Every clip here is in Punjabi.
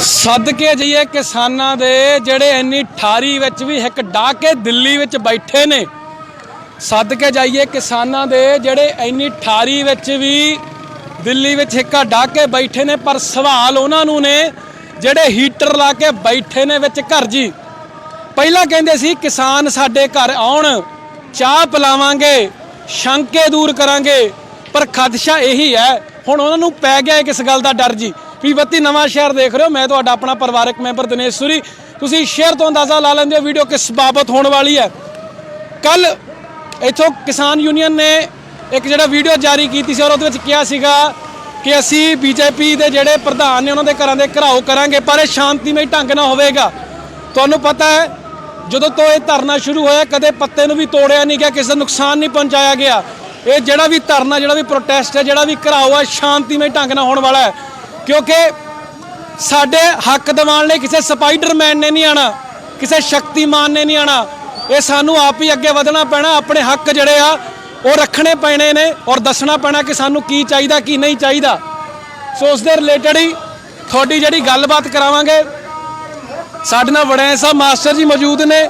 ਸੱਦ ਕੇ ਜਈਏ ਕਿਸਾਨਾਂ ਦੇ ਜਿਹੜੇ ਇੰਨੀ ਠਾਰੀ ਵਿੱਚ ਵੀ ਇੱਕ ਡਾ ਕੇ ਦਿੱਲੀ ਵਿੱਚ ਬੈਠੇ ਨੇ। ਸੱਦ ਕੇ ਜਾਈਏ ਕਿਸਾਨਾਂ ਦੇ ਜਿਹੜੇ ਇੰਨੀ ਠਾਰੀ ਵਿੱਚ ਵੀ ਦਿੱਲੀ ਵਿੱਚ ਹਿੱਕਾ ਡਾ ਕੇ ਬੈਠੇ ਨੇ, ਪਰ ਸਵਾਲ ਉਹਨਾਂ ਨੂੰ ਨੇ ਜਿਹੜੇ ਹੀਟਰ ਲਾ ਕੇ ਬੈਠੇ ਨੇ ਵਿੱਚ ਘਰ ਜੀ। ਪਹਿਲਾਂ ਕਹਿੰਦੇ ਸੀ, ਕਿਸਾਨ ਸਾਡੇ ਘਰ ਆਉਣ, ਚਾਹ ਪਿਲਾਵਾਂਗੇ, ਸ਼ੰਕੇ ਦੂਰ ਕਰਾਂਗੇ। ਪਰ ਖਦਸ਼ਾ ਇਹੀ ਹੈ, ਹੁਣ ਉਹਨਾਂ ਨੂੰ ਪੈ ਗਿਆ ਕਿਸ ਗੱਲ ਦਾ ਡਰ ਜੀ। ਵੀ ਬੱਤੀ ਨਵਾਂ ਸ਼ਹਿਰ ਦੇਖ ਰਹੇ ਹੋ। ਮੈਂ ਤੁਹਾਡਾ ਆਪਣਾ ਪਰਿਵਾਰਕ ਮੈਂਬਰ ਦਿਨੇਸ਼ ਸੂਰੀ। ਤੁਸੀਂ ਸ਼ਹਿਰ ਤੋਂ ਅੰਦਾਜ਼ਾ ਲਾ ਲੈਂਦੇ ਹੋ ਵੀਡੀਓ ਕਿਸ ਬਾਬਤ ਹੋਣ ਵਾਲੀ ਹੈ। ਕੱਲ ਇਥੋਂ ਕਿਸਾਨ ਯੂਨੀਅਨ ਨੇ ਇੱਕ ਜਿਹੜਾ ਵੀਡੀਓ ਜਾਰੀ ਕੀਤੀ ਸੀ ਔਰ ਉਹਦੇ ਵਿੱਚ ਕਿਹਾ ਸੀਗਾ ਕਿ ਅਸੀਂ ਬੀਜੇਪੀ ਦੇ ਜਿਹੜੇ ਪ੍ਰਧਾਨ ਨੇ ਉਹਨਾਂ ਦੇ ਘਰਾਂ ਦੇ ਘਰਾਓ ਕਰਾਂਗੇ, ਪਰ ਇਹ ਸ਼ਾਂਤੀਮਈ ਢੰਗ ਨਾਲ ਹੋਵੇਗਾ। ਤੁਹਾਨੂੰ ਪਤਾ ਹੈ, ਜਦੋਂ ਤੋਂ ਇਹ ਧਰਨਾ ਸ਼ੁਰੂ ਹੋਇਆ, ਕਦੇ ਪੱਤੇ ਨੂੰ ਵੀ ਤੋੜਿਆ ਨਹੀਂ ਗਿਆ, ਕਿਸੇ ਦਾ ਨੁਕਸਾਨ ਨਹੀਂ ਪਹੁੰਚਾਇਆ ਗਿਆ। ਇਹ ਜਿਹੜਾ ਵੀ ਧਰਨਾ, ਜਿਹੜਾ ਵੀ ਪ੍ਰੋਟੈਸਟ ਹੈ, ਜਿਹੜਾ ਵੀ ਘਰਾਓ ਹੈ, ਸ਼ਾਂਤੀਮਈ ਢੰਗ ਨਾਲ ਹੋਣ ਵਾਲਾ ਹੈ। ਕਿਉਂਕਿ ਸਾਡੇ ਹੱਕ ਦਿਵਾਉਣ ਲਈ ਕਿਸੇ ਸਪਾਈਡਰਮੈਨ ਨੇ ਨਹੀਂ ਆਣਾ, ਕਿਸੇ ਸ਼ਕਤੀਮਾਨ ਨੇ ਨਹੀਂ ਆਣਾ। ਇਹ ਸਾਨੂੰ ਆਪ ਹੀ ਅੱਗੇ ਵਧਣਾ ਪੈਣਾ, ਆਪਣੇ ਹੱਕ ਜਿਹੜੇ ਆ, ਉਹ ਰੱਖਣੇ ਪੈਣੇ ਨੇ ਔਰ ਦੱਸਣਾ ਪੈਣਾ ਕਿ ਸਾਨੂੰ ਕੀ ਚਾਹੀਦਾ, ਕੀ ਨਹੀਂ ਚਾਹੀਦਾ। ਸੋ ਉਸ ਦੇ ਰਿਲੇਟਡ ਹੀ ਤੁਹਾਡੀ ਜਿਹੜੀ ਗੱਲਬਾਤ ਕਰਾਵਾਂਗੇ। ਸਾਡੇ ਨਾਲ ਵੜੈਂ ਸਾਹਿਬ ਮਾਸਟਰ ਜੀ ਮੌਜੂਦ ਨੇ।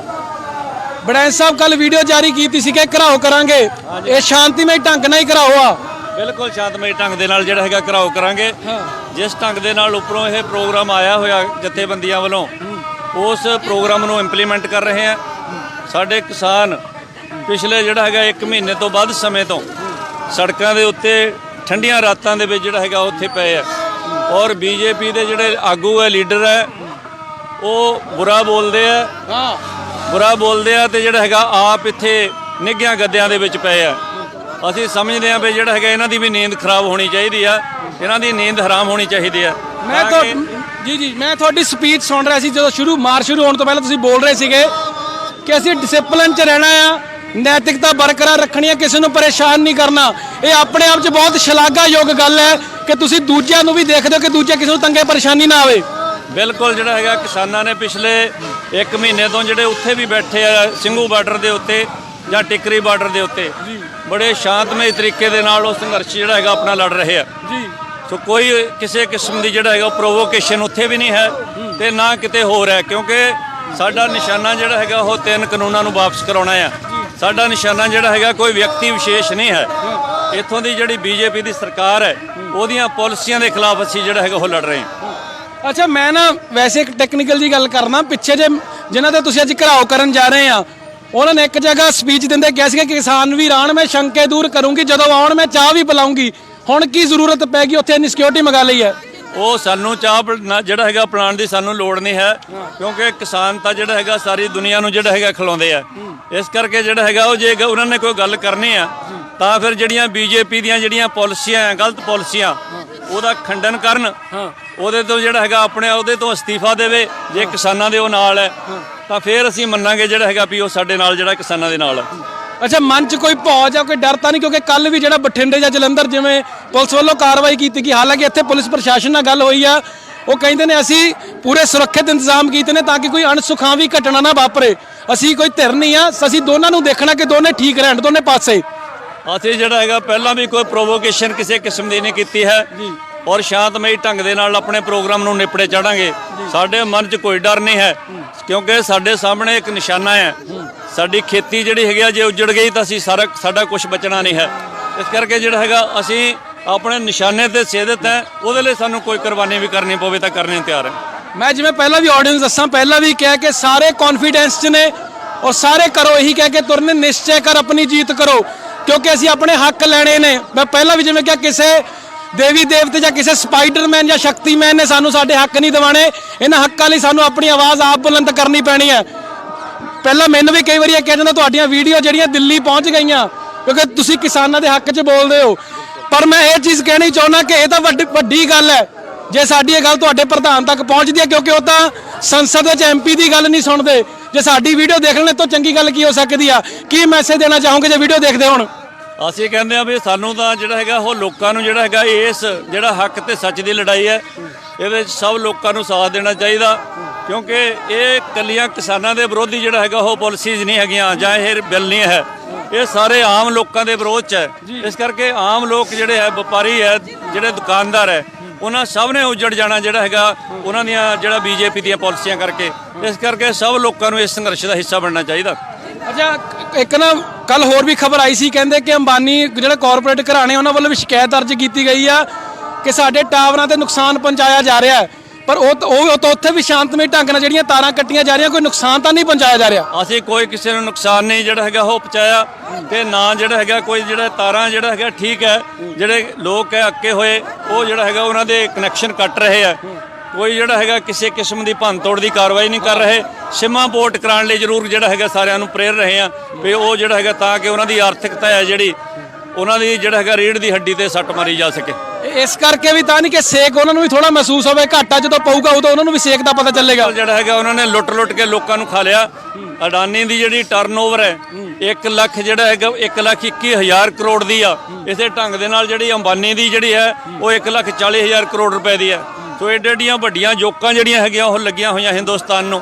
ਵੜੈਂ ਸਾਹਿਬ ਕੱਲ ਵੀਡੀਓ ਜਾਰੀ ਕੀਤੀ ਸੀ ਕਿ ਘਰਾਓ ਕਰਾਂਗੇ। ਇਹ ਸ਼ਾਂਤੀਮਈ ਢੰਗ ਨਾਲ ਹੀ ਘਰਾਓ ਆ। ਬਿਲਕੁਲ ਸ਼ਾਂਤਮਈ ਢੰਗ ਦੇ ਨਾਲ ਜਿਹੜਾ ਹੈਗਾ ਘਰਾਓ ਕਰਾਂਗੇ। ਜਿਸ ਢੰਗ ਦੇ ਨਾਲ ਉੱਪਰੋਂ ਇਹ ਪ੍ਰੋਗਰਾਮ ਆਇਆ ਹੋਇਆ ਜਥੇਬੰਦੀਆਂ ਵੱਲੋਂ ਉਸ ਪ੍ਰੋਗਰਾਮ ਨੂੰ ਇੰਪਲੀਮੈਂਟ ਕਰ ਰਹੇ ਆ ਸਾਡੇ ਕਿਸਾਨ ਪਿਛਲੇ ਜਿਹੜਾ ਹੈਗਾ 1 ਮਹੀਨੇ ਤੋਂ ਵੱਧ ਸਮੇਂ ਤੋਂ ਸੜਕਾਂ ਦੇ ਉੱਤੇ ਠੰਡੀਆਂ ਰਾਤਾਂ ਦੇ ਵਿੱਚ ਜਿਹੜਾ ਹੈਗਾ ਉੱਥੇ ਪਏ ਆ। ਔਰ ਬੀਜੇਪੀ ਦੇ ਜਿਹੜੇ ਆਗੂ ਹੈ ਲੀਡਰ ਹੈ ਉਹ ਬੁਰਾ ਬੋਲਦੇ ਆ। ਹਾਂ। ਬੁਰਾ ਬੋਲਦੇ ਆ ਤੇ ਜਿਹੜਾ ਹੈਗਾ ਆਪ ਇੱਥੇ ਨਿੱਘਿਆਂ ਗੱਦਿਆਂ ਦੇ ਵਿੱਚ ਪਏ ਆ। ਅਸੀਂ ਸਮਝਦੇ ਆ ਵੀ ਜਿਹੜਾ ਹੈਗਾ ਇਹਨਾਂ ਦੀ ਵੀ ਨੀਂਦ ਖਰਾਬ ਹੋਣੀ ਚਾਹੀਦੀ ਆ ਇਹਨਾਂ ਦੀ ਨੀਂਦ ਹਰਾਮ ਹੋਣੀ ਚਾਹੀਦੀ ਆ। ਮੈਂ ਤਾਂ ਜੀ ਜੀ ਮੈਂ ਤੁਹਾਡੀ ਸਪੀਚ ਸੁਣ ਰਿਹਾ ਸੀ ਜਦੋਂ ਸ਼ੁਰੂ ਮਾਰ ਸ਼ੁਰੂ ਹੋਣ ਤੋਂ ਪਹਿਲਾਂ ਤੁਸੀਂ ਬੋਲ ਰਹੇ ਸੀਗੇ ਕਿ ਅਸੀਂ ਡਿਸਪਲਿਨ 'ਚ ਰਹਿਣਾ ਆ ਨੈਤਿਕਤਾ ਬਰਕਰਾਰ ਰੱਖਣੀ ਹੈ ਕਿਸੇ ਨੂੰ ਪਰੇਸ਼ਾਨ ਨਹੀਂ ਕਰਨਾ। ਇਹ ਆਪਣੇ ਆਪ 'ਚ ਬਹੁਤ ਸ਼ਲਾਘਾਯੋਗ ਗੱਲ ਹੈ ਕਿ ਤੁਸੀਂ ਦੂਜਿਆਂ ਨੂੰ ਵੀ ਦੇਖਦੇ ਹੋ ਕਿ ਦੂਜੇ ਕਿਸੇ ਨੂੰ ਤੰਗੇ ਪਰੇਸ਼ਾਨੀ ਨਾ ਆਵੇ। ਬਿਲਕੁਲ ਜਿਹੜਾ ਹੈਗਾ ਕਿਸਾਨਾਂ ਨੇ ਪਿਛਲੇ 1 ਮਹੀਨੇ ਤੋਂ ਜਿਹੜੇ ਉੱਥੇ ਵੀ ਬੈਠੇ ਆ ਸਿੰਘੂ ਬਾਰਡਰ ਦੇ ਉੱਤੇ ਜਾਂ ਟਿਕਰੀ ਬਾਰਡਰ ਦੇ ਉੱਤੇ। ਬੜੇ ਸ਼ਾਂਤਮਈ ਤਰੀਕੇ ਦੇ ਨਾਲ ਉਹ ਸੰਘਰਸ਼ ਜਿਹੜਾ ਹੈਗਾ ਆਪਣਾ ਲੜ ਰਹੇ ਆ। ਜੀ। ਸੋ ਕੋਈ ਕਿਸੇ ਕਿਸਮ ਦੀ ਜਿਹੜਾ ਹੈਗਾ ਪ੍ਰੋਵੋਕੇਸ਼ਨ ਉੱਥੇ ਵੀ ਨਹੀਂ ਹੈ ਤੇ ਨਾ ਕਿਤੇ ਹੋਰ ਹੈ ਕਿਉਂਕਿ ਸਾਡਾ ਨਿਸ਼ਾਨਾ ਜਿਹੜਾ ਹੈਗਾ ਉਹ ਤਿੰਨ ਕਾਨੂੰਨਾਂ ਨੂੰ ਵਾਪਸ ਕਰਾਉਣਾ ਆ। ਸਾਡਾ ਨਿਸ਼ਾਨਾ ਜਿਹੜਾ ਹੈਗਾ ਕੋਈ ਵਿਅਕਤੀ ਵਿਸ਼ੇਸ਼ ਨਹੀਂ ਹੈ। ਇੱਥੋਂ ਦੀ ਜਿਹੜੀ ਬੀਜੇਪੀ ਦੀ ਸਰਕਾਰ ਹੈ ਉਹਦੀਆਂ ਪਾਲਿਸੀਆਂ ਦੇ ਖਿਲਾਫ ਅਸੀਂ ਜਿਹੜਾ ਹੈਗਾ ਉਹ ਲੜ ਰਹੇ ਹਾਂ। ਅੱਛਾ ਮੈਂ ਨਾ ਵੈਸੇ ਇੱਕ ਟੈਕਨੀਕਲ ਜੀ ਗੱਲ ਕਰਨਾ ਪਿੱਛੇ ਜੇ ਜਿਨ੍ਹਾਂ ਤੇ ਤੁਸੀਂ ਅੱਜ ਘਰਾਓ ਕਰਨ ਜਾ ਰਹੇ ਆ ਉਹਨਾਂ ਨੇ ਇੱਕ ਜਗ੍ਹਾ ਸਪੀਚ ਦਿੰਦੇ ਕਿਹਾ ਸੀਗਾ ਕਿ ਕਿਸਾਨ ਵੀਰ ਆਣ ਮੈਂ ਸ਼ੰਕੇ ਦੂਰ ਕਰੂੰਗੀ ਜਦੋਂ ਆਉਣ ਮੈਂ ਚਾਹ ਵੀ ਪਿਲਾਉਂਗੀ। ਹੁਣ ਕੀ ਜ਼ਰੂਰਤ ਪੈ ਗਈ? ਉੱਥੇ ਇੰਨੀ ਸਿਕਿਉਰਿਟੀ ਮੰਗਾ ਲਈ ਹੈ। ਉਹ ਸਾਨੂੰ ਚਾਹ ਜਿਹੜਾ ਹੈਗਾ ਪਲਾਨ ਦੀ ਸਾਨੂੰ ਲੋੜ ਨਹੀਂ ਹੈ ਕਿਉਂਕਿ ਕਿਸਾਨ ਤਾਂ ਜਿਹੜਾ ਹੈਗਾ ਸਾਰੀ ਦੁਨੀਆ ਨੂੰ ਜਿਹੜਾ ਹੈਗਾ ਖਿਲਾਉਂਦੇ ਆ। ਇਸ ਕਰਕੇ ਜਿਹੜਾ ਹੈਗਾ ਉਹ ਜੇ ਗ- ਉਹਨਾਂ ਨੇ ਕੋਈ ਗੱਲ ਕਰਨੀ ਆ ਤਾਂ ਫਿਰ ਜਿਹੜੀਆਂ ਬੀਜੇਪੀ ਦੀਆਂ ਜਿਹੜੀਆਂ ਪਾਲਿਸੀਆਂ ਆ ਗਲਤ ਪਾਲਿਸੀਆਂ ਉਹਦਾ ਖੰਡਨ ਕਰਨ। ਉਹਦੇ ਤੋਂ ਜਿਹੜਾ ਹੈਗਾ ਆਪਣੇ ਉਹਦੇ ਤੋਂ ਅਸਤੀਫਾ ਦੇਵੇ ਜੇ ਕਿਸਾਨਾਂ ਦੇ ਉਹ ਨਾਲ ਹੈ। ਤਾਂ ਫਿਰ ਅਸੀਂ ਮੰਨਾਂਗੇ ਜਿਹੜਾ ਹੈਗਾ ਵੀ ਉਹ ਸਾਡੇ ਨਾਲ ਜਿਹੜਾ ਕਿਸਾਨਾਂ ਦੇ ਨਾਲ ਅੱਛਾ ਮਨ 'ਚ ਕੋਈ ਭੌ ਜਾਂ ਕੋਈ ਡਰ ਤਾਂ ਨਹੀਂ? ਕਿਉਂਕਿ ਕੱਲ ਵੀ ਜਿਹੜਾ ਬਠਿੰਡੇ ਜਾਂ ਜਲੰਧਰ ਜਿਵੇਂ ਪੁਲਿਸ ਵੱਲੋਂ ਕਾਰਵਾਈ ਕੀਤੀ ਕਿ ਹਾਲਾਂਕਿ ਇੱਥੇ ਪੁਲਿਸ ਪ੍ਰਸ਼ਾਸਨ ਨਾਲ ਗੱਲ ਹੋਈ ਆ ਉਹ ਕਹਿੰਦੇ ਨੇ ਅਸੀਂ ਪੂਰੇ ਸੁਰੱਖਿਅਤ ਇੰਤਜ਼ਾਮ ਕੀਤੇ ਨੇ ਤਾਂ ਕਿ ਕੋਈ ਅਣਸੁਖਾਵੀ ਘਟਨਾ ਨਾ ਵਾਪਰੇ। ਅਸੀਂ ਕੋਈ ਧਿਰ ਨਹੀਂ ਆ ਅਸੀਂ ਦੋਨਾਂ ਨੂੰ ਦੇਖਣਾ ਕਿ ਦੋਨੇ ਠੀਕ ਰਹਿਣ ਦੋਨੇ ਪਾਸੇ। ਅਸੀਂ ਜਿਹੜਾ ਹੈਗਾ ਪਹਿਲਾਂ ਵੀ ਕੋਈ ਪ੍ਰੋਵੋਕੇਸ਼ਨ ਕਿਸੇ ਕਿਸਮ ਦੀ ਨਹੀਂ ਕੀਤੀ ਹੈ। ਔਰ ਸ਼ਾਂਤਮਈ ਢੰਗ ਦੇ ਨਾਲ ਆਪਣੇ ਪ੍ਰੋਗਰਾਮ ਨੂੰ ਨਿਪੜੇ ਚੜਾਂਗੇ। ਸਾਡੇ ਮਨ 'ਚ ਕੋਈ ਡਰ ਨਹੀਂ ਹੈ ਕਿਉਂਕਿ ਸਾਡੇ ਸਾਹਮਣੇ ਇੱਕ ਨਿਸ਼ਾਨਾ ਹੈ। ਸਾਡੀ ਖੇਤੀ ਜਿਹੜੀ ਹੈਗੀ ਆ ਜੇ ਉਜੜ ਗਈ ਤਾਂ ਅਸੀਂ ਸਾਰਾ ਸਾਡਾ ਕੁਝ ਬਚਣਾ ਨਹੀਂ ਹੈ। ਇਸ ਕਰਕੇ ਜਿਹੜਾ ਹੈਗਾ ਅਸੀਂ ਆਪਣੇ ਨਿਸ਼ਾਨੇ ਤੇ ਸੇਧਤ ਹੈ ਉਹਦੇ ਲਈ ਸਾਨੂੰ ਕੋਈ ਕੁਰਬਾਨੀ ਵੀ ਕਰਨੀ ਪਵੇ ਤਾਂ ਕਰਨੇ ਤਿਆਰ ਹੈ। ਮੈਂ ਜਿਵੇਂ ਪਹਿਲਾਂ ਵੀ ਆਡੀਅנס ਦੱਸਾਂ ਪਹਿਲਾਂ ਵੀ ਕਿਹਾ ਕਿ ਸਾਰੇ ਕੌਨਫੀਡੈਂਸ 'ਚ ਨੇ ਔਰ ਸਾਰੇ ਕਰੋ ਇਹੀ ਕਹਿ ਕੇ ਤੁਰਨੇ ਨਿਸ਼ਚੈ ਕਰ ਆਪਣੀ ਜੀਤ ਕਰੋ ਕਿਉਂਕਿ ਅਸੀਂ ਆਪਣੇ ਹੱਕ ਲੈਣੇ ਨੇ। ਮੈਂ ਪਹਿਲਾਂ ਵੀ ਜਿਵੇਂ ਕਿਹਾ ਕਿਸੇ ਦੇਵੀ ਦੇਵਤੇ ਜਾਂ ਕਿਸੇ ਸਪਾਈਡਰਮੈਨ ਜਾਂ ਸ਼ਕਤੀਮੈਨ ਨੇ ਸਾਨੂੰ ਸਾਡੇ ਹੱਕ ਨਹੀਂ ਦਿਵਾਣੇ ਇਹਨਾਂ ਹੱਕਾਂ ਲਈ ਸਾਨੂੰ ਆਪਣੀ ਆਵਾਜ਼ ਆਪ ਬੁਲੰਦ ਕਰਨੀ ਪੈਣੀ ਹੈ। ਪਹਿਲਾਂ ਮੈਨੂੰ ਵੀ ਕਈ ਵਾਰੀ ਇਹ ਕਿਹਾ ਜਾਂਦਾ ਤੁਹਾਡੀਆਂ ਵੀਡੀਓ ਜਿਹੜੀਆਂ ਦਿੱਲੀ ਪਹੁੰਚ ਗਈਆਂ, ਕਿਉਂਕਿ ਤੁਸੀਂ ਕਿਸਾਨਾਂ ਦੇ ਹੱਕ 'ਚ ਬੋਲਦੇ ਹੋ। ਪਰ ਮੈਂ ਇਹ ਚੀਜ਼ ਕਹਿਣੀ ਚਾਹੁੰਦਾ ਕਿ ਇਹ ਤਾਂ ਵੱਡੀ ਵੱਡੀ ਗੱਲ ਹੈ। ਜੇ ਸਾਡੀ ਇਹ ਗੱਲ ਤੁਹਾਡੇ ਪ੍ਰਧਾਨ ਤੱਕ ਪਹੁੰਚਦੀ ਹੈ, ਕਿਉਂਕਿ ਉਹ ਤਾਂ ਸੰਸਦ ਵਿੱਚ ਐਮਪੀ ਦੀ ਗੱਲ ਨਹੀਂ ਸੁਣਦੇ। ਜੇ ਸਾਡੀ ਵੀਡੀਓ ਦੇਖ ਲੈਣ, ਤੋਂ ਚੰਗੀ ਗੱਲ ਕੀ ਹੋ ਸਕਦੀ ਆ? ਕੀ ਮੈਸੇਜ ਦੇਣਾ ਚਾਹੋਗੇ ਜੇ ਵੀਡੀਓ ਦੇਖਦੇ ਹੋਣ? ਅਸੀਂ ਕਹਿੰਦੇ ਆ ਵੀ ਸਾਨੂੰ ਤਾਂ ਜਿਹੜਾ ਹੈਗਾ ਉਹ ਲੋਕਾਂ ਨੂੰ ਜਿਹੜਾ ਹੈਗਾ ਇਸ ਜਿਹੜਾ ਹੱਕ ਤੇ ਸੱਚ ਦੀ ਲੜਾਈ ਹੈ ਇਹਦੇ ਵਿੱਚ ਸਭ ਲੋਕਾਂ ਨੂੰ ਸਾਥ ਦੇਣਾ ਚਾਹੀਦਾ। ਕਿਉਂਕਿ ਇਹ ਕੱਲੀਆਂ ਕਿਸਾਨਾਂ ਦੇ ਵਿਰੋਧੀ ਜਿਹੜਾ ਹੈਗਾ ਉਹ ਪਾਲਿਸੀਜ਼ ਨਹੀਂ ਹੈਗੀਆਂ ਜਾਂ ਇਹ ਬਿੱਲ ਨਹੀਂ ਹੈ। ਇਹ ਸਾਰੇ ਆਮ ਲੋਕਾਂ ਦੇ ਵਿਰੋਧ ਚ ਹੈ। ਇਸ ਕਰਕੇ ਆਮ ਲੋਕ ਜਿਹੜੇ ਹੈ ਵਪਾਰੀ ਹੈ ਜਿਹੜੇ ਦੁਕਾਨਦਾਰ ਹੈ ਉਹਨਾਂ ਸਭ ਨੇ ਉੱਜੜ ਜਾਣਾ ਜਿਹੜਾ ਹੈਗਾ ਉਹਨਾਂ ਦੀਆਂ ਜਿਹੜਾ ਬੀਜੇਪੀ ਦੀਆਂ ਪਾਲਿਸੀਆਂ ਕਰਕੇ। ਇਸ ਕਰਕੇ ਸਭ ਲੋਕਾਂ ਨੂੰ ਇਸ ਸੰਘਰਸ਼ ਦਾ ਹਿੱਸਾ ਬਣਨਾ ਚਾਹੀਦਾ। ਅੱਛਾ ਇੱਕ ਨਾ ਕੱਲ ਹੋਰ ਵੀ ਖਬਰ ਆਈ ਸੀ, ਕਹਿੰਦੇ ਕਿ ਅੰਬਾਨੀ ਜਿਹੜੇ ਕਾਰਪੋਰੇਟ ਘਰਾਣੇ, ਉਹਨਾਂ ਵੱਲੋਂ ਵੀ ਸ਼ਿਕਾਇਤ ਦਰਜ ਕੀਤੀ ਗਈ ਆ ਕਿ ਸਾਡੇ ਟਾਵਰਾਂ ਤੇ ਨੁਕਸਾਨ ਪਹੁੰਚਾਇਆ ਜਾ ਰਿਹਾ ਹੈ। ਪਰ ਉਹ ਤਾਂ- ਉਹ ਤਾਂ ਉੱਥੇ ਵੀ ਸ਼ਾਂਤਮਈ ਢੰਗ ਨਾਲ ਜਿਹੜੀਆਂ ਤਾਰਾਂ ਕੱਟੀਆਂ ਜਾ ਰਹੀਆਂ, ਕੋਈ ਨੁਕਸਾਨ ਤਾਂ ਨਹੀਂ ਪਹੁੰਚਾਇਆ ਜਾ ਰਿਹਾ? ਅਸੀਂ ਕੋਈ ਕਿਸੇ ਨੂੰ ਨੁਕਸਾਨ ਨਹੀਂ ਜਿਹੜਾ ਹੈਗਾ ਉਹ ਪਹੁੰਚਾਇਆ ਤੇ ਨਾ ਜਿਹੜਾ ਹੈਗਾ ਕੋਈ ਜਿਹੜਾ ਤਾਰਾਂ ਜਿਹੜਾ ਹੈਗਾ ਠੀਕ ਹੈ, ਜਿਹੜੇ ਲੋਕ ਹੈ ਅੱਕੇ ਹੋਏ, ਉਹ ਜਿਹੜਾ ਹੈਗਾ ਉਹਨਾਂ ਦੇ ਕਨੈਕਸ਼ਨ ਕੱਟ ਰਹੇ ਆ। ਕੋਈ ਜਿਹੜਾ ਹੈਗਾ ਕਿਸੇ ਕਿਸਮ ਦੀ ਭੰਨਤੋੜ ਦੀ ਕਾਰਵਾਈ ਨਹੀਂ ਕਰ ਰਹੇ। ਸਿਮਾਂ ਪੋਰਟ ਕਰਾਉਣ ਲਈ ਜ਼ਰੂਰ ਜਿਹੜਾ ਹੈਗਾ ਸਾਰਿਆਂ ਨੂੰ ਪ੍ਰੇਰ ਰਹੇ ਆ ਵੀ ਉਹ ਜਿਹੜਾ ਹੈਗਾ ਤਾਂ ਕਿ ਉਹਨਾਂ ਦੀ ਆਰਥਿਕਤਾ ਹੈ ਜਿਹੜੀ ਉਹਨਾਂ ਦੀ ਜਿਹੜਾ ਹੈਗਾ ਰੀੜ ਦੀ ਹੱਡੀ ਤੇ ਸੱਟ ਮਾਰੀ ਜਾ ਸਕੇ। ਇਸ ਕਰਕੇ ਵੀ ਤਾਂ ਨਹੀਂ ਕਿ ਸੇਕ ਉਹਨਾਂ ਨੂੰ ਵੀ ਥੋੜਾ ਮਹਿਸੂਸ ਹੋਵੇ ਘਾਟਾ ਜਦੋਂ ਪਊਗਾ ਉਦੋਂ ਉਹਨਾਂ ਨੂੰ ਵੀ ਸੇਕ ਦਾ ਪਤਾ ਚੱਲੇਗਾ। ਜਿਹੜਾ ਹੈਗਾ ਉਹਨਾਂ ਨੇ ਲੁੱਟ-ਲੁੱਟ ਕੇ ਲੋਕਾਂ ਨੂੰ ਖਾ ਲਿਆ। ਅਡਾਨੀ ਦੀ ਜਿਹੜੀ ਟਰਨਓਵਰ ਹੈ 1 ਲੱਖ ਜਿਹੜਾ ਹੈਗਾ 1 ਲੱਖ 21 ਹਜ਼ਾਰ ਕਰੋੜ ਦੀ ਆ। ਇਸੇ ਢੰਗ ਦੇ ਨਾਲ ਜਿਹੜੀ ਅੰਬਾਨੀ ਦੀ ਜਿਹੜੀ ਹੈ ਉਹ 1 ਲੱਖ 40 ਹਜ਼ਾਰ ਕਰੋੜ ਰੁਪਏ ਦੀ ਹੈ। ਸੋ ਏਡੇ ਏਡੀਆਂ ਵੱਡੀਆਂ ਜੋਕਾਂ ਜਿਹੜੀਆਂ ਹੈਗੀਆਂ ਉਹ ਲੱਗੀਆਂ ਹੋਈਆਂ ਹਿੰਦੁਸਤਾਨ ਨੂੰ।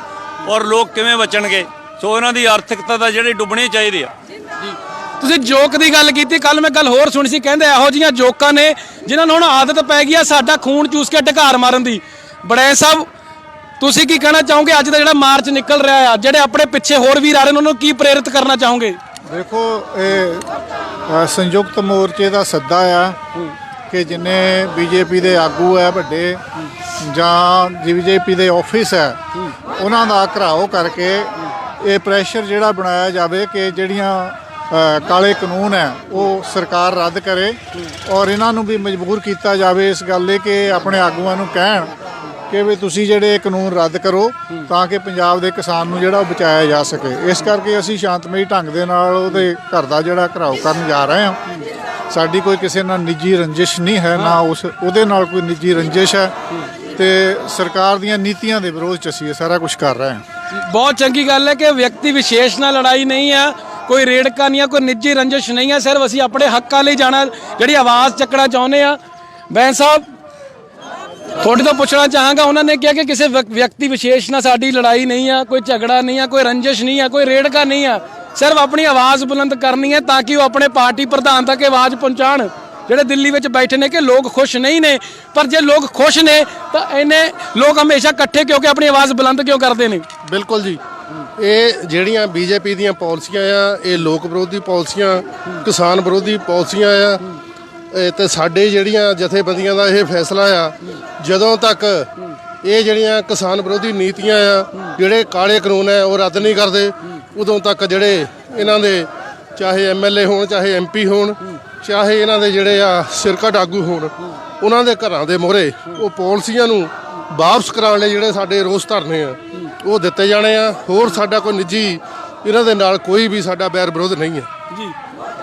ਔਰ ਲੋਕ ਕਿਵੇਂ ਬਚਣਗੇ? ਸੋ ਉਹਨਾਂ ਦੀ ਆਰਥਿਕਤਾ ਦਾ ਜਿਹੜੀ ਡੁੱਬਣੀ ਚਾਹੀਦੀ ਆ। ਤੁਸੀਂ ਜੋਕ ਦੀ ਗੱਲ ਕੀਤੀ ਕੱਲ ਮੈਂ ਗੱਲ ਹੋਰ ਸੁਣੀ ਸੀ ਕਹਿੰਦੇ ਇਹੋ ਜੀਆਂ ਜੋਕਾਂ ਨੇ ਜਿਨ੍ਹਾਂ ਨੂੰ ਹੁਣ ਆਦਤ ਪੈ ਗਈ ਆ ਸਾਡਾ ਖੂਨ ਚੂਸ ਕੇ ਢਕਾਰ ਮਾਰਨ ਦੀ। ਬੜੇ ਸਾਹਿਬ ਤੁਸੀਂ ਕੀ ਕਹਿਣਾ ਚਾਹੋਗੇ? ਅੱਜ ਦਾ ਜਿਹੜਾ ਮਾਰਚ ਨਿਕਲ ਰਿਹਾ ਆ ਜਿਹੜੇ ਆਪਣੇ ਪਿੱਛੇ ਹੋਰ ਵੀਰ ਆ ਰਹੇ ਨੇ ਉਹਨਾਂ ਨੂੰ ਕੀ ਪ੍ਰੇਰਿਤ ਕਰਨਾ ਚਾਹੋਗੇ? ਦੇਖੋ ਇਹ ਸੰਯੁਕਤ ਮੋਰਚੇ ਦਾ ਸੱਦਾ ਆ। ਕਿ ਜਿੰਨੇ ਬੀਜੇਪੀ ਦੇ ਆਗੂ ਹੈ, ਵੱਡੇ ਜਾਂ ਬੀਜੇਪੀ ਦੇ ਆਫਿਸ ਹੈ, ਉਹਨਾਂ ਦਾ ਘਰਾਓ ਕਰਕੇ ਇਹ ਪ੍ਰੈਸ਼ਰ ਜਿਹੜਾ ਬਣਾਇਆ ਜਾਵੇ ਕਿ ਜਿਹੜੀਆਂ ਕਾਲੇ ਕਾਨੂੰਨ ਹੈ, ਉਹ ਸਰਕਾਰ ਰੱਦ ਕਰੇ ਔਰ ਇਹਨਾਂ ਨੂੰ ਵੀ ਮਜਬੂਰ ਕੀਤਾ ਜਾਵੇ ਇਸ ਗੱਲ ਲਈ ਕਿ ਆਪਣੇ ਆਗੂਆਂ ਨੂੰ ਕਹਿਣ ਕਿ ਵੀ ਤੁਸੀਂ ਜਿਹੜੇ ਇਹ ਕਾਨੂੰਨ ਰੱਦ ਕਰੋ ਤਾਂ ਕਿ ਪੰਜਾਬ ਦੇ ਕਿਸਾਨ ਨੂੰ ਜਿਹੜਾ ਉਹ ਬਚਾਇਆ ਜਾ ਸਕੇ। ਇਸ ਕਰਕੇ ਅਸੀਂ ਸ਼ਾਂਤਮਈ ਢੰਗ ਦੇ ਨਾਲ ਉਹਦੇ ਘਰ ਦਾ ਜਿਹੜਾ ਘਰਾਓ ਕਰਨ ਜਾ ਰਹੇ ਹਾਂ। ਸਾਡੀ ਕੋਈ ਕਿਸੇ ਨਾਲ ਨਿੱਜੀ ਰੰਜਿਸ਼ ਨਹੀਂ ਹੈ, ਨਾ ਉਸ, ਉਹਦੇ ਨਾਲ ਕੋਈ ਨਿੱਜੀ ਰੰਜਿਸ਼ ਹੈ ਤੇ ਸਰਕਾਰ ਦੀਆਂ ਨੀਤੀਆਂ ਦੇ ਵਿਰੋਧ ਚ ਅਸੀਂ ਇਹ ਸਾਰਾ ਕੁਝ ਕਰ ਰਹੇ ਹਾਂ। ਬਹੁਤ ਚੰਗੀ ਗੱਲ ਹੈ ਕਿ ਵਿਅਕਤੀ ਵਿਸ਼ੇਸ਼ ਨਾਲ ਲੜਾਈ ਨਹੀਂ ਹੈ, ਕੋਈ ਰੇੜਕਾ ਨਹੀਂ ਹੈ, ਕੋਈ ਨਿੱਜੀ ਰੰਜਿਸ਼ ਨਹੀਂ ਹੈ, ਸਿਰਫ ਅਸੀਂ ਆਪਣੇ ਹੱਕਾਂ ਲਈ ਜਾਣਾ, ਜਿਹੜੀ ਆਵਾਜ਼ ਚੱਕਣਾ ਚਾਹੁੰਦੇ ਆ ਬੈਂਸ ਸਾਹਿਬ, ਤੁਹਾਡੇ ਤੋਂ ਪੁੱਛਣਾ ਚਾਹਾਂਗਾ, ਉਹਨਾਂ ਨੇ ਕਿਹਾ ਕਿ ਕਿਸੇ ਵਿਅਕਤੀ ਵਿਸ਼ੇਸ਼ ਨਾਲ ਸਾਡੀ ਲੜਾਈ ਨਹੀਂ ਆ ਕੋਈ ਝਗੜਾ ਨਹੀਂ ਆ ਕੋਈ ਰੰਜਿਸ਼ ਨਹੀਂ ਆ ਕੋਈ ਰੇੜਕਾ ਨਹੀਂ ਆ ਸਿਰਫ ਆਪਣੀ ਆਵਾਜ਼ ਬੁਲੰਦ ਕਰਨੀ ਹੈ ਤਾਂ ਕਿ ਉਹ ਆਪਣੇ ਪਾਰਟੀ ਪ੍ਰਧਾਨ ਤੱਕ ਆਵਾਜ਼ ਪਹੁੰਚਾਣ ਜਿਹੜੇ ਦਿੱਲੀ ਵਿੱਚ ਬੈਠੇ ਨੇ ਕਿ ਲੋਕ ਖੁਸ਼ ਨਹੀਂ ਨੇ, ਪਰ ਜੇ ਲੋਕ ਖੁਸ਼ ਨੇ, ਤਾਂ ਇਹਨੇ ਲੋਕ ਹਮੇਸ਼ਾ ਇਕੱਠੇ ਕਿਉਂਕਿ ਆਪਣੀ ਆਵਾਜ਼ ਬੁਲੰਦ ਕਿਉਂ ਕਰਦੇ ਨੇ? ਬਿਲਕੁਲ ਜੀ। ਇਹ ਜਿਹੜੀਆਂ ਬੀਜੇਪੀ ਦੀਆਂ ਪਾਲਿਸੀਆਂ ਆ, ਇਹ ਲੋਕ ਵਿਰੋਧੀ ਪਾਲਿਸੀਆਂ, ਕਿਸਾਨ ਵਿਰੋਧੀ ਪਾਲਿਸੀਆਂ ਆ, ਇਹ ਤੇ ਸਾਡੇ ਜਿਹੜੀਆਂ ਜਥੇਬੰਦੀਆਂ ਦਾ ਇਹ ਫੈਸਲਾ ਆ, ਜਦੋਂ ਤੱਕ ਇਹ ਜਿਹੜੀਆਂ ਕਿਸਾਨ ਵਿਰੋਧੀ ਨੀਤੀਆਂ ਆ, ਜਿਹੜੇ ਕਾਲੇ ਕਾਨੂੰਨ ਆ ਉਹ ਰੱਦ ਨਹੀਂ ਕਰਦੇ ਉਦੋਂ ਤੱਕ ਜਿਹੜੇ ਇਹਨਾਂ ਦੇ ਚਾਹੇ ਐਮਐਲਏ ਹੋਣ, ਚਾਹੇ ਐਮਪੀ ਹੋਣ, ਚਾਹੇ ਇਹਨਾਂ ਦੇ ਜਿਹੜੇ ਆ ਸਿਰਕਟ ਆਗੂ ਹੋਣ, ਉਹਨਾਂ ਦੇ ਘਰਾਂ ਦੇ ਮੋਹਰੇ ਉਹ ਪਾਲਿਸੀਆਂ ਨੂੰ ਵਾਪਸ ਕਰਾਉਣ ਲਈ ਜਿਹੜੇ ਸਾਡੇ ਰੋਸ ਧਰਨੇ ਆ, ਉਹ ਦਿੱਤੇ ਜਾਣੇ ਆ। ਹੋਰ ਸਾਡਾ ਕੋਈ ਨਿੱਜੀ ਇਹਨਾਂ ਦੇ ਨਾਲ ਕੋਈ ਵੀ ਸਾਡਾ ਬੈਰ ਵਿਰੋਧ ਨਹੀਂ ਹੈ ਜੀ।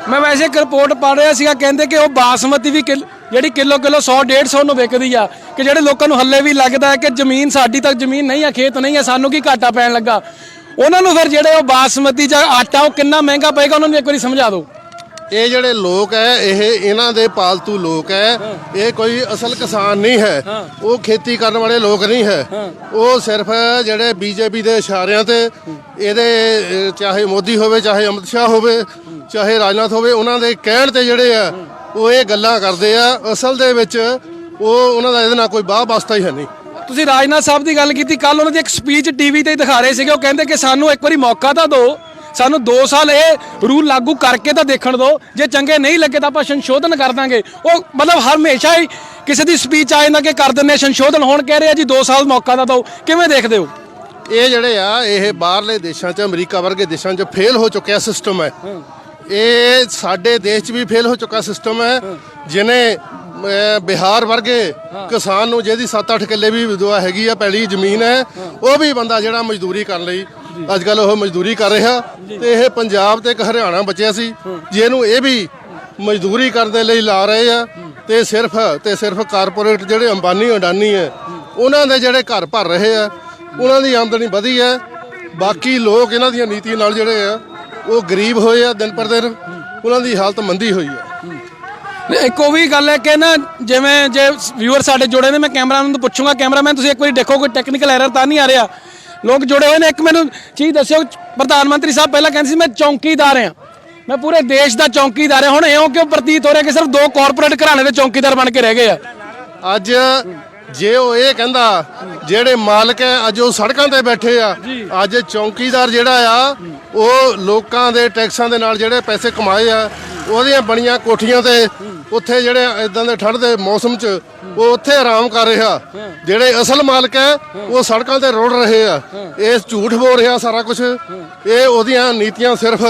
ਮੈਂ ਵੈਸੇ ਇੱਕ ਰਿਪੋਰਟ ਪੜ੍ਹ ਰਿਹਾ ਸੀਗਾ, ਕਹਿੰਦੇ ਕਿ ਉਹ ਬਾਸਮਤੀ ਵੀ ਕਿਲ- ਜਿਹੜੀ ਕਿਲੋ ਕਿਲੋ 100 150 ਨੂੰ ਵਿਕਦੀ ਆ, ਕਿ ਜਿਹੜੇ ਲੋਕਾਂ ਨੂੰ ਹੱਲੇ ਵੀ ਲੱਗਦਾ ਹੈ ਕਿ ਜ਼ਮੀਨ ਸਾਡੀ ਤੱਕ ਜ਼ਮੀਨ ਨਹੀਂ ਆ, ਖੇਤ ਨਹੀਂ ਆ, ਸਾਨੂੰ ਕੀ ਘਾਟਾ ਪੈਣ ਲੱਗਾ? ਉਹਨਾਂ ਨੂੰ ਫਿਰ ਜਿਹੜੇ ਉਹ ਬਾਸਮਤੀ ਜਾਂ ਆਟਾ ਉਹ ਕਿੰਨਾ ਮਹਿੰਗਾ ਪਏਗਾ ਉਹਨਾਂ ਨੂੰ ਇੱਕ ਵਾਰੀ ਸਮਝਾ ਦਿਓ। ਇਹ ਜਿਹੜੇ ਲੋਕ ਹੈ ਇਹ ਇਹਨਾਂ ਦੇ ਪਾਲਤੂ ਲੋਕ ਹੈ। ਇਹ ਕੋਈ ਅਸਲ ਕਿਸਾਨ ਨਹੀਂ ਹੈ। ਉਹ ਖੇਤੀ ਕਰਨ ਵਾਲੇ ਲੋਕ ਨਹੀਂ ਹੈ। ਉਹ ਸਿਰਫ ਜਿਹੜੇ ਬੀਜੇਪੀ ਦੇ ਇਸ਼ਾਰਿਆਂ ਤੇ ਇਹਦੇ ਚਾਹੇ ਮੋਦੀ ਹੋਵੇ ਚਾਹੇ ਅਮਿਤ ਸ਼ਾਹ ਹੋਵੇ ਚਾਹੇ ਰਾਜਨਾਥ ਹੋਵੇ ਉਹਨਾਂ ਦੇ ਕਹਿਣ ਤੇ ਜਿਹੜੇ ਆ ਉਹ ਇਹ ਗੱਲਾਂ ਕਰਦੇ ਆ। ਅਸਲ ਦੇ ਵਿੱਚ ਉਹ ਉਹਨਾਂ ਦਾ ਇਹਦੇ ਨਾਲ ਕੋਈ ਬਾਹ ਵਾਸਤਾ ਹੀ ਹੈ ਨਹੀਂ। ਤੁਸੀਂ ਰਾਜਨਾਥ ਸਾਹਿਬ ਦੀ ਗੱਲ ਕੀਤੀ ਕੱਲ ਉਹਨਾਂ ਦੀ ਇੱਕ ਸਪੀਚ ਟੀਵੀ ਤੇ ਦਿਖਾ ਰਹੇ ਸੀਗੇ। ਉਹ ਕਹਿੰਦੇ ਕਿ ਸਾਨੂੰ ਇੱਕ ਵਾਰੀ ਮੌਕਾ ਤਾਂ ਦਿਓ ਸਾਨੂੰ 2 ਸਾਲ ਇਹ ਰੂਲ ਲਾਗੂ ਕਰਕੇ ਤਾਂ ਦੇਖਣ ਦਿਓ। ਜੇ ਚੰਗੇ ਨਹੀਂ ਲੱਗੇ ਤਾਂ ਆਪਾਂ ਸੰਸ਼ੋਧਨ ਕਰ ਦਾਂਗੇ। ਉਹ ਮਤਲਬ ਹਮੇਸ਼ਾ ਹੀ ਕਿਸੇ ਦੀ ਸਪੀਚ ਆ ਜਾਂਦਾ ਕਿ ਕਰ ਦਿੰਨੇ ਸੰਸ਼ੋਧਨ। ਹੁਣ ਕਹਿ ਰਹੇ ਆ ਜੀ 2 ਸਾਲ ਮੌਕਾ ਤਾਂ ਦਿਓ। ਕਿਵੇਂ ਦੇਖਦੇ ਹੋ? ਇਹ ਜਿਹੜੇ ਆ ਇਹ ਬਾਹਰਲੇ ਦੇਸ਼ਾਂ 'ਚ ਅਮਰੀਕਾ ਵਰਗੇ ਦੇਸ਼ਾਂ 'ਚ ਫੇਲ ਹੋ ਚੁੱਕਿਆ ਸਿਸਟਮ ਹੈ। ਇਹ ਸਾਡੇ ਦੇਸ਼ 'ਚ ਵੀ ਫੇਲ ਹੋ ਚੁੱਕਾ ਸਿਸਟਮ ਹੈ। ਜਿਨੇ ਅਹ, ਬਿਹਾਰ ਵਰਗੇ ਕਿਸਾਨ ਨੂੰ ਜਿਹਦੀ 7-8 ਕਿੱਲੇ ਵੀ ਦੁਆ ਹੈਗੀ ਆ ਪੈਲੀ ਜ਼ਮੀਨ ਹੈ ਉਹ ਵੀ ਬੰਦਾ ਜਿਹੜਾ ਮਜ਼ਦੂਰੀ ਕਰਨ ਲਈ ਅੱਜ ਕੱਲ ਉਹ ਮਜ਼ਦੂਰੀ ਕਰ ਰਿਹਾ ਤੇ ਇਹ ਪੰਜਾਬ ਤੇ ਇੱਕ ਹਰਿਆਣਾ ਬਚਿਆ ਸੀ ਜਿਹਨੂੰ ਇਹ ਵੀ ਮਜ਼ਦੂਰੀ ਕਰਨ ਦੇ ਲਈ ਲਾ ਰਹੇ ਆ ਤੇ ਸਿਰਫ ਤੇ ਸਿਰਫ ਕਾਰਪੋਰੇਟ ਜਿਹੜੇ ਅੰਬਾਨੀ ਅਡਾਨੀ ਹੈ ਉਹਨਾਂ ਦੇ ਜਿਹੜੇ ਘਰ ਭਰ ਰਹੇ ਆ ਉਹਨਾਂ ਦੀ ਆਮਦਨੀ ਵਧੀ ਹੈ ਬਾਕੀ ਲੋਕ ਇਹਨਾਂ ਦੀਆਂ ਨੀਤੀ ਨਾਲ ਜਿਹੜੇ ਆ ਉਹ ਗਰੀਬ ਹੋਏ ਆ ਦਿਨ ਪਰ ਦਿਨ ਉਹਨਾਂ ਦੀ ਹਾਲਤ ਮੰਦੀ ਹੋਈ ਹੈ। ਇੱਕ ਉਹ ਵੀ ਗੱਲ ਹੈ ਕਿ ਨਾ ਜਿਵੇਂ ਜੇ ਵਿਊਅਰ ਸਾਡੇ ਜੁੜੇ ਨੇ ਮੈਂ ਕੈਮਰਾਮੈਨ ਨੂੰ ਪੁੱਛੂੰਗਾ ਕੈਮਰਾਮੈਨ ਤੁਸੀਂ ਇੱਕ ਵਾਰੀ ਦੇਖੋ ਕੋਈ ਟੈਕਨੀਕਲ ਐਰਰ ਤਾਂ ਨਹੀਂ ਆ ਰਿਹਾ? ਲੋਕ ਜੁੜੇ ਹੋਏ ਨੇ। ਇੱਕ ਮੈਨੂੰ ਚੀਜ਼ ਦੱਸਿਓ ਪ੍ਰਧਾਨ ਮੰਤਰੀ ਸਾਹਿਬ ਪਹਿਲਾਂ ਕਹਿੰਦੇ ਸੀ ਮੈਂ ਚੌਂਕੀਦਾਰ ਹਾਂ। ਮੈਂ ਪੂਰੇ ਦੇਸ਼ ਦਾ ਚੌਂਕੀਦਾਰ ਹਾਂ। ਹੁਣ ਇਉਂ ਕਿਉਂ ਪ੍ਰਤੀਤ ਹੋ ਰਿਹਾ ਕਿ ਸਿਰਫ ਦੋ ਕਾਰਪੋਰੇਟ ਘਰਾਣੇ ਦੇ ਚੌਂਕੀਦਾਰ ਬਣ ਕੇ ਰਹਿ ਗਏ ਆ? ਅੱਜ ਜੇ ਉਹ ਇਹ ਕਹਿੰਦਾ ਜਿਹੜੇ ਮਾਲਕ ਹੈ ਅੱਜ ਉਹ ਸੜਕਾਂ ਤੇ ਬੈਠੇ ਆ। ਅੱਜ ਚੌਕੀਦਾਰ ਜਿਹੜਾ ਆ ਉਹ ਲੋਕਾਂ ਦੇ ਟੈਕਸਾਂ ਦੇ ਨਾਲ ਜਿਹੜੇ ਪੈਸੇ ਕਮਾਏ ਆ ਉਹਦੀਆਂ ਬਣੀਆਂ ਕੋਠੀਆਂ ਤੇ ਉੱਥੇ ਜਿਹੜੇ ਇਦਾਂ ਦੇ ਠੰਡ ਦੇ ਮੌਸਮ 'ਚ ਉਹ ਉੱਥੇ ਆਰਾਮ ਕਰ ਰਿਹਾ। ਜਿਹੜੇ ਅਸਲ ਮਾਲਕ ਹੈ ਉਹ ਸੜਕਾਂ ਤੇ ਰੋੜ ਰਹੇ ਆ। ਇਹ ਝੂਠ ਬੋਲ ਰਿਹਾ ਸਾਰਾ ਕੁਝ ਇਹ ਉਹਦੀਆਂ ਨੀਤੀਆਂ ਸਿਰਫ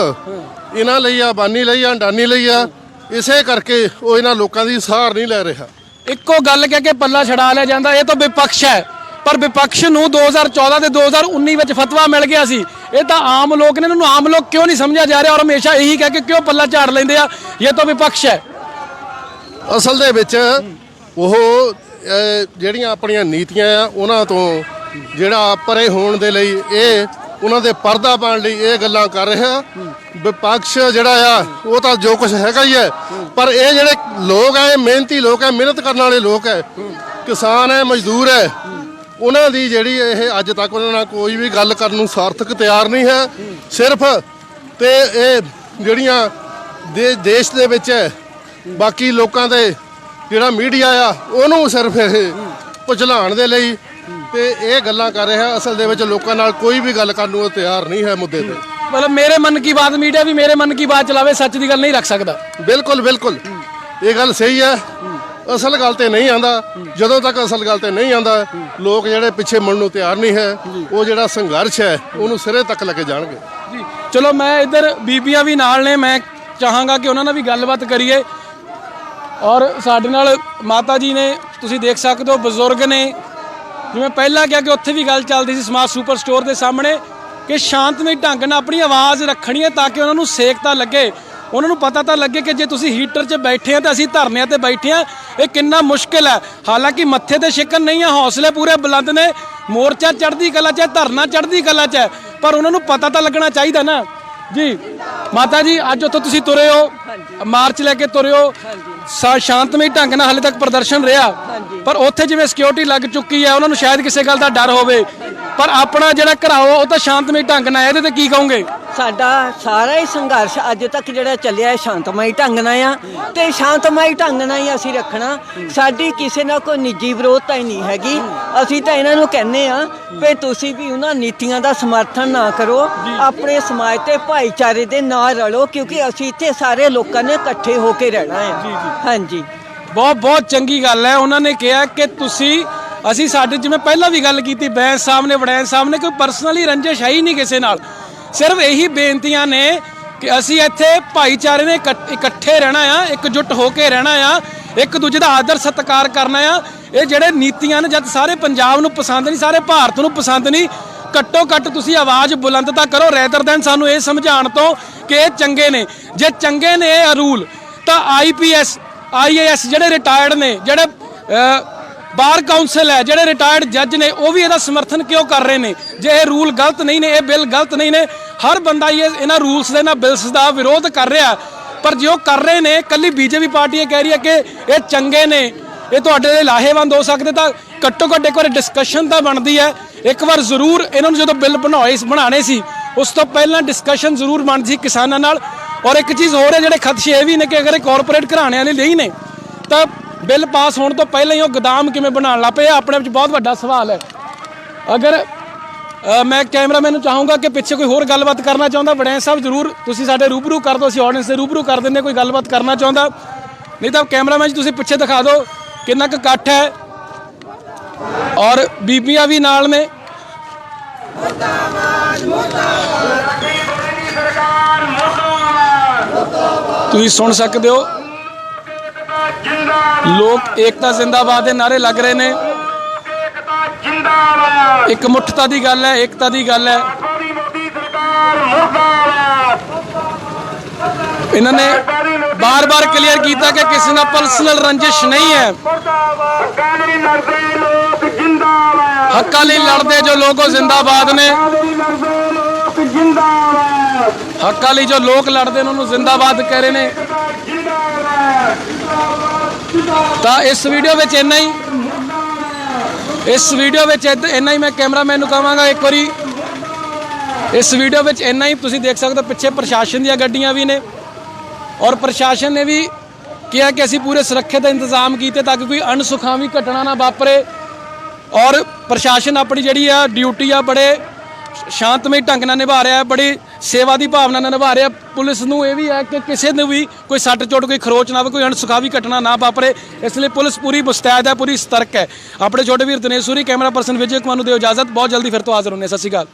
ਇਹਨਾਂ ਲਈ ਆ ਬਾਨੀ ਲਈ ਆ ਅੰਡਾਨੀ ਲਈ ਆ। ਇਸੇ ਕਰਕੇ ਉਹ ਇਹਨਾਂ ਲੋਕਾਂ ਦੀ ਸਹਾਰ ਨਹੀਂ ਲੈ ਰਿਹਾ। ਇੱਕੋ ਗੱਲ ਕਹਿ ਕੇ ਪੱਲਾ ਛਡਾ ਲਿਆ ਜਾਂਦਾ ਇਹ ਤਾਂ ਵਿਪਕਸ਼ ਹੈ। ਪਰ ਵਿਪਕਸ਼ ਨੂੰ 2014 ਤੇ 2019 ਵਿੱਚ ਫਤਵਾ ਮਿਲ ਗਿਆ ਸੀ। ਇਹ ਤਾਂ ਆਮ ਲੋਕ ਨੇ ਇਹਨਾਂ ਨੂੰ ਆਮ ਲੋਕ ਕਿਉਂ ਨਹੀਂ ਸਮਝਿਆ ਜਾ ਰਿਹਾ? ਔਰ ਹਮੇਸ਼ਾ ਇਹੀ ਕਹਿ ਕੇ ਕਿਉਂ ਪੱਲਾ ਝਾੜ ਲੈਂਦੇ ਆ? ਇਹ ਤਾਂ ਵਿਪਕਸ਼ ਹੈ। ਅਸਲ ਦੇ ਵਿੱਚ ਉਹ ਜਿਹੜੀਆਂ ਆਪਣੀਆਂ ਨੀਤੀਆਂ ਆ, ਉਹਨਾਂ ਤੋਂ ਜਿਹੜਾ ਪਰੇ ਹੋਣ ਦੇ ਲਈ ਇਹ ਉਹਨਾਂ ਦੇ ਪਰਦਾ ਪਾਉਣ ਲਈ ਇਹ ਗੱਲਾਂ ਕਰ ਰਿਹਾ ਵਿਪਕਸ਼ ਜਿਹੜਾ ਆ, ਉਹ ਤਾਂ ਜੋ ਕੁਝ ਹੈਗਾ ਹੀ ਹੈ ਪਰ ਇਹ ਜਿਹੜੇ ਲੋਕ ਆ, ਇਹ ਮਿਹਨਤੀ ਲੋਕ ਆ, ਮਿਹਨਤ ਕਰਨ ਵਾਲੇ ਲੋਕ ਹੈ ਕਿਸਾਨ ਹੈ ਮਜ਼ਦੂਰ ਹੈ ਉਹਨਾਂ ਦੀ ਜਿਹੜੀ ਇਹ ਅੱਜ ਤੱਕ ਉਹਨਾਂ ਨਾਲ ਕੋਈ ਵੀ ਗੱਲ ਕਰਨ ਨੂੰ ਸਾਰਥਕ ਤਿਆਰ ਨਹੀਂ ਹੈ। ਸਿਰਫ ਤੇ ਇਹ ਜਿਹੜੀਆਂ ਦੇ ਦੇਸ਼ ਦੇ ਵਿੱਚ ਹੈ ਬਾਕੀ ਲੋਕਾਂ ਦੇ ਜਿਹੜਾ ਮੀਡੀਆ ਆ ਉਹਨੂੰ ਸਿਰਫ ਇਹ ਪੁਚਲਾਉਣ ਦੇ ਲਈ ਤੇ ਇਹ ਗੱਲਾਂ ਕਰ ਰਿਹਾ ਅਸਲ ਦੇ ਵਿੱਚ ਲੋਕਾਂ ਨਾਲ ਕੋਈ ਵੀ ਗੱਲ ਕਰਨ ਨੂੰ ਤਿਆਰ ਨਹੀਂ ਹੈ ਮੁੱਦੇ ਤੇ। ਮਤਲਬ ਮੇਰੇ ਮਨ ਕੀ ਬਾਤ ਮੀਡੀਆ ਵੀ ਮੇਰੇ ਮਨ ਕੀ ਬਾਤ ਚਲਾਵੇ ਸੱਚ ਦੀ ਗੱਲ ਨਹੀਂ ਰੱਖ ਸਕਦਾ। ਬਿਲਕੁਲ ਬਿਲਕੁਲ। ਇਹ ਗੱਲ ਸਹੀ ਹੈ। ਅਸਲ ਗੱਲ ਤੇ ਨਹੀਂ ਆਂਦਾ ਜਦੋਂ ਤੱਕ ਅਸਲ ਗੱਲ ਤੇ ਨਹੀਂ ਆਂਦਾ ਲੋਕ ਜਿਹੜੇ ਪਿੱਛੇ ਮੁੜਨ ਨੂੰ ਤਿਆਰ ਨਹੀਂ ਹੈ ਉਹ ਜਿਹੜਾ ਸੰਘਰਸ਼ ਹੈ ਉਹਨੂੰ ਸਿਰੇ ਤੱਕ ਲੈ ਕੇ ਜਾਣਗੇ। ਜੀ। ਚਲੋ ਮੈਂ ਇੱਧਰ ਬੀਬੀਆਂ ਵੀ ਨਾਲ ਨੇ ਮੈਂ ਚਾਹਾਂਗਾ ਕਿ ਉਹਨਾਂ ਨਾਲ ਵੀ ਗੱਲਬਾਤ ਕਰੀਏ। ਔਰ ਸਾਡੇ ਨਾਲ ਮਾਤਾ ਜੀ ਨੇ, ਤੁਸੀਂ ਦੇਖ ਸਕਦੇ ਹੋ, ਬਜ਼ੁਰਗ ਨੇ। ਜਿਵੇਂ ਪਹਿਲਾਂ ਕਿਹਾ ਕਿ ਉੱਥੇ ਵੀ ਗੱਲ ਚੱਲਦੀ ਸੀ ਸਮਾਜ ਸੁਪਰ ਸਟੋਰ ਦੇ ਸਾਹਮਣੇ ਕਿ ਸ਼ਾਂਤਮਈ ਢੰਗ ਨਾਲ ਆਪਣੀ ਆਵਾਜ਼ ਰੱਖਣੀ ਹੈ ਤਾਂ ਕਿ ਉਹਨਾਂ ਨੂੰ ਸੇਕ ਤਾਂ ਲੱਗੇ। ਉਹਨਾਂ ਨੂੰ ਪਤਾ ਤਾਂ ਲੱਗੇ ਕਿ ਜੇ ਤੁਸੀਂ ਹੀਟਰ 'ਚ ਬੈਠੇ ਆ ਤਾਂ ਅਸੀਂ ਧਰਨਿਆਂ ਤੇ ਬੈਠੇ ਆ ਇਹ ਕਿੰਨਾ ਮੁਸ਼ਕਿਲ ਹੈ। ਹਾਲਾਂਕਿ ਮੱਥੇ ਤੇ ਸ਼ਿਕਨ ਨਹੀਂ ਆ, ਹੌਸਲੇ ਪੂਰੇ ਬੁਲੰਦ ਨੇ। ਮੋਰਚਾ ਚੜ੍ਹਦੀ ਕਲਾ 'ਚ ਹੈ, ਧਰਨਾ ਚੜ੍ਹਦੀ ਕਲਾ 'ਚ ਹੈ, ਪਰ ਉਹਨਾਂ ਨੂੰ ਪਤਾ ਤਾਂ ਲੱਗਣਾ ਚਾਹੀਦਾ ਨਾ। ਜੀ ਮਾਤਾ ਜੀ ਅੱਜ ਉੱਥੋਂ ਤੁਸੀਂ ਤੁਰੇ ਹੋ। ਮਾਰਚ ਲੈ ਕੇ ਤੁਰੇ ਹੋ। ਸਾ ਸ਼ਾਂਤਮਈ ਢੰਗ ਨਾਲ ਹਾਲੇ ਤੱਕ ਪ੍ਰਦਰਸ਼ਨ ਰਿਹਾ। ਪਰ ਉੱਥੇ ਜਿਵੇਂ ਸਿਕਿਉਰਿਟੀ ਲੱਗ ਚੁੱਕੀ ਹੈ ਉਹਨਾਂ ਨੂੰ ਸ਼ਾਇਦ ਕਿਸੇ ਗੱਲ ਦਾ ਡਰ ਹੋਵੇ। ਪਰ ਆਪਣਾ ਜਿਹੜਾ ਘਰਾਓ ਉਹ ਤਾਂ ਸ਼ਾਂਤਮਈ ਢੰਗ ਨਾਲ। ਇਹਦੇ ਤੇ ਕੀ ਕਹੋਗੇ? ਸਾਡਾ ਸਾਰਾ ਹੀ ਸੰਘਰਸ਼ ਅੱਜ ਤੱਕ ਜਿਹੜਾ ਚੱਲਿਆ ਹੈ ਸ਼ਾਂਤਮਈ ਢੰਗ ਨਾਲ ਆ ਤੇ ਸ਼ਾਂਤਮਈ ਢੰਗ ਨਾਲ ਹੀ ਅਸੀਂ ਰੱਖਣਾ। ਸਾਡੀ ਕਿਸੇ ਨਾਲ ਕੋਈ ਨਿੱਜੀ ਵਿਰੋਧਤਾ ਹੀ ਨਹੀਂ ਹੈਗੀ। ਅਸੀਂ ਤਾਂ ਇਹਨਾਂ ਨੂੰ ਕਹਿੰਨੇ ਆ ਵੀ ਤੁਸੀਂ ਵੀ ਉਹਨਾਂ ਨੀਤੀਆਂ ਦਾ ਸਮਰਥਨ ਨਾ ਕਰੋ। ਆਪਣੇ ਸਮਾਜ ਤੇ ਭਾਈਚਾਰੇ ਦੇ ਨਾਲ ਰਲੋ ਕਿਉਂਕਿ ਅਸੀਂ ਇੱਥੇ ਸਾਰੇ ਲੋਕਾਂ ਨੇ ਇਕੱਠੇ ਹੋ ਕੇ ਰਹਿਣਾ ਹੈ ਹਾਂਜੀ। ਬਹੁਤ ਬਹੁਤ ਚੰਗੀ ਗੱਲ ਹੈ। ਉਹਨਾਂ ਨੇ ਕਿਹਾ ਕਿ ਤੁਸੀਂ ਅਸੀਂ ਸਾਡੇ ਜਿਵੇਂ ਪਹਿਲਾਂ ਵੀ ਗੱਲ ਕੀਤੀ ਬੈਂਸ ਸਾਹਿਬ ਨੇ ਵੜੈਨ ਸਾਹਿਬ ਨੇ ਕੋਈ ਪਰਸਨਲੀ ਰੰਜਿਸ਼ ਹੈ ਹੀ ਨਹੀਂ ਕਿਸੇ ਨਾਲ। ਸਿਰਫ ਇਹੀ ਬੇਨਤੀਆਂ ਨੇ ਕਿ ਅਸੀਂ ਇੱਥੇ ਭਾਈਚਾਰੇ ਨੇ ਇਕੱਠ- ਇਕੱਠੇ ਰਹਿਣਾ ਆ, ਇਕਜੁੱਟ ਹੋ ਕੇ ਰਹਿਣਾ ਆ, ਇੱਕ ਦੂਜੇ ਦਾ ਆਦਰ ਸਤਿਕਾਰ ਕਰਨਾ ਆ। ਇਹ ਜਿਹੜੇ ਨੀਤੀਆਂ ਨੇ, ਜਦ ਸਾਰੇ ਪੰਜਾਬ ਨੂੰ ਪਸੰਦ ਨਹੀਂ, ਸਾਰੇ ਭਾਰਤ ਨੂੰ ਪਸੰਦ ਨਹੀਂ, ਘੱਟੋ ਘੱਟ ਤੁਸੀਂ ਆਵਾਜ਼ ਬੁਲੰਦ ਤਾਂ ਕਰੋ ਰੈਦਰ ਦੈਨ ਸਾਨੂੰ ਇਹ ਸਮਝਾਉਣ ਤੋਂ ਕਿ ਇਹ ਚੰਗੇ ਨੇ। ਜੇ ਚੰਗੇ ਨੇ ਇਹ ਰੂਲ ਤਾਂ ਆਈਪੀਐਸ ਆਈਏਐਸ ਜਿਹੜੇ ਰਿਟਾਇਰਡ ਨੇ, ਜਿਹੜੇ ਬਾਰ ਕਾਉਂਸਲ ਹੈ, ਜਿਹੜੇ ਰਿਟਾਇਰਡ ਜੱਜ ਨੇ, ਉਹ ਵੀ ਇਹਦਾ ਸਮਰਥਨ ਕਿਉਂ ਕਰ ਰਹੇ ਨੇ? ਜੇ ਇਹ ਰੂਲ ਗਲਤ ਨਹੀਂ ਨੇ, ਇਹ ਬਿੱਲ ਗਲਤ ਨਹੀਂ ਨੇ, ਹਰ ਬੰਦਾ ਇਹ- ਇਹਨਾਂ ਰੂਲਸ ਦੇ ਇਹਨਾਂ ਬਿਲਸ ਦਾ ਵਿਰੋਧ ਕਰ ਰਿਹਾ ਪਰ ਜੇ ਉਹ ਕਰ ਰਹੇ ਨੇ ਕੱਲੀ ਬੀਜੇਪੀ ਪਾਰਟੀ ਇਹ ਕਹਿ ਰਹੀ ਹੈ ਕਿ ਇਹ ਚੰਗੇ ਨੇ, ਇਹ ਤੁਹਾਡੇ ਲਈ ਲਾਹੇਵੰਦ ਹੋ ਸਕਦੇ, ਤਾਂ ਘੱਟੋ ਘੱਟ ਇੱਕ ਵਾਰ ਡਿਸਕਸ਼ਨ ਤਾਂ ਬਣਦੀ ਹੈ। ਇੱਕ ਵਾਰ ਜ਼ਰੂਰ ਇਹਨਾਂ ਨੂੰ ਜਦੋਂ ਬਿੱਲ ਬਣਾਏ ਬਣਾਣੇ ਸੀ, ਉਸ ਤੋਂ ਪਹਿਲਾਂ ਡਿਸਕਸ਼ਨ ਜ਼ਰੂਰ ਬਣਦੀ ਸੀ ਕਿਸਾਨਾਂ ਨਾਲ। ਔਰ ਇੱਕ ਚੀਜ਼ ਹੋਰ ਹੈ, ਜਿਹੜੇ ਖਦਸ਼ੇ ਇਹ ਵੀ ਨੇ ਕਿ ਅਗਰ ਇਹ ਕਾਰਪੋਰੇਟ ਘਰਾਣਿਆਂ ਲਈ ਨਹੀਂ ਨੇ, ਤਾਂ ਬਿੱਲ ਪਾਸ ਹੋਣ ਤੋਂ ਪਹਿਲਾਂ ਹੀ ਉਹ ਗੋਦਾਮ ਕਿਵੇਂ ਬਣਾਉਣ ਲੱਗ ਪਏ ਆਪਣੇ ਵਿੱਚ ਬਹੁਤ ਵੱਡਾ ਸਵਾਲ ਹੈ। ਅਗਰ ਮੈਂ ਕੈਮਰਾਮੈਨ ਨੂੰ ਚਾਹੂੰਗਾ ਕਿ ਪਿੱਛੇ ਕੋਈ ਹੋਰ ਗੱਲਬਾਤ ਕਰਨਾ ਚਾਹੁੰਦਾ ਵੜੈਂ ਸਾਹਿਬ ਜ਼ਰੂਰ ਤੁਸੀਂ ਸਾਡੇ ਰੂਬਰੂ ਕਰ ਦਿਓ ਅਸੀਂ ਆਡੀਅנס ਦੇ ਰੂਬਰੂ ਕਰ ਦਿੰਦੇ ਕੋਈ ਗੱਲਬਾਤ ਕਰਨਾ ਚਾਹੁੰਦਾ। ਨਹੀਂ ਤਾਂ ਕੈਮਰਾਮੈਨ ਜੀ ਤੁਸੀਂ ਪਿੱਛੇ ਦਿਖਾ ਦਿਓ ਕਿੰਨਾ ਕੁ ਇਕੱਠ ਹੈ। ਔਰ ਬੀਬੀਆਂ ਵੀ ਨਾਲ ਨੇ। ਤੁਸੀਂ ਸੁਣ ਸਕਦੇ ਹੋ। ਲੋਕ ਏਕਤਾ ਜ਼ਿੰਦਾਬਾਦ ਦੇ ਨਾਰੇ ਲੱਗ ਰਹੇ ਨੇ। ਇੱਕ ਮੁੱਠਤਾ ਦੀ ਗੱਲ ਹੈ ਏਕਤਾ ਦੀ ਗੱਲ ਹੈ। ਇਹਨਾਂ ਨੇ ਬਾਰ-ਬਾਰ ਕਲੀਅਰ ਕੀਤਾ ਕਿ ਕਿਸੇ ਨਾਲ ਪਰਸਨਲ ਰੰਜਿਸ਼ ਨਹੀਂ ਹੈ। ਹੱਕਾਂ ਲਈ ਲੜਦੇ ਜੋ ਲੋਕ ਜ਼ਿੰਦਾਬਾਦ ਨੇ। ਹੱਕਾਂ ਲਈ ਜੋ ਲੋਕ ਲੜਦੇ ਨੇ ਉਹਨੂੰ ਜ਼ਿੰਦਾਬਾਦ ਕਹਿ ਰਹੇ ਨੇ। ਤਾਂ ਇਸ ਵੀਡੀਓ ਵਿੱਚ ਇੰਨਾ ਹੀ। ਇਸ ਵੀਡੀਓ ਵਿੱਚ ਇੱਧ- ਇੰਨਾ ਹੀ ਮੈਂ ਕੈਮਰਾਮੈਨ ਨੂੰ ਕਹਾਂਗਾ ਇੱਕ ਵਾਰੀ। ਇਸ ਵੀਡੀਓ ਵਿੱਚ ਇੰਨਾ ਹੀ ਤੁਸੀਂ ਦੇਖ ਸਕਦੇ ਹੋ, ਪਿੱਛੇ ਪ੍ਰਸ਼ਾਸਨ ਦੀਆਂ ਗੱਡੀਆਂ ਵੀ ਨੇ। ਔਰ ਪ੍ਰਸ਼ਾਸਨ ਨੇ ਵੀ ਕਿਹਾ ਕਿ ਅਸੀਂ ਪੂਰੇ ਸੁਰੱਖਿਆ ਦੇ ਇੰਤਜ਼ਾਮ ਕੀਤੇ ਤਾਂ ਕਿ ਕੋਈ ਅਣਸੁਖਾਵੀ ਘਟਨਾ ਨਾ ਵਾਪਰੇ। ਔਰ ਪ੍ਰਸ਼ਾਸਨ ਆਪਣੀ ਜਿਹੜੀ ਆ ਡਿਊਟੀ ਆ, ਬੜੇ ਸ਼ਾਂਤਮਈ ਢੰਗ ਨਾਲ ਨਿਭਾ ਰਿਹਾ ਹੈ ਬੜੀ ਸੇਵਾ ਦੀ ਭਾਵਨਾ ਨਾਲ ਨਿਭਾ ਰਿਹਾ। ਪੁਲਿਸ ਨੂੰ ਇਹ ਵੀ ਹੈ ਕਿ ਕਿਸੇ ਨੂੰ ਵੀ ਕੋਈ ਸੱਟ ਚੋਟ, ਕੋਈ ਖਰੋਚ ਨਾ ਹੋਵੇ, ਕੋਈ ਅਣਸੁਖਾਵੀ ਘਟਨਾ ਨਾ ਵਾਪਰੇ। ਇਸ ਲਈ ਪੁਲਿਸ ਪੂਰੀ ਮੁਸਤੈਦ ਹੈ, ਪੂਰੀ ਸਤਰਕ ਹੈ। ਆਪਣੇ ਛੋਟੇ ਵੀਰ ਦਿਨੇਸ਼ ਸੂਰੀ, ਕੈਮਰਾ ਪਰਸਨ ਵਿਜੇ ਕੁਮਾਰ ਨੂੰ ਦਿਓ ਇਜਾਜ਼ਤ। ਬਹੁਤ ਜਲਦੀ ਫਿਰ ਤੋਂ ਹਾਜ਼ਰ ਹੁੰਦੇ ਹਾਂ। ਸਤਿ ਸ਼੍ਰੀ ਅਕਾਲ।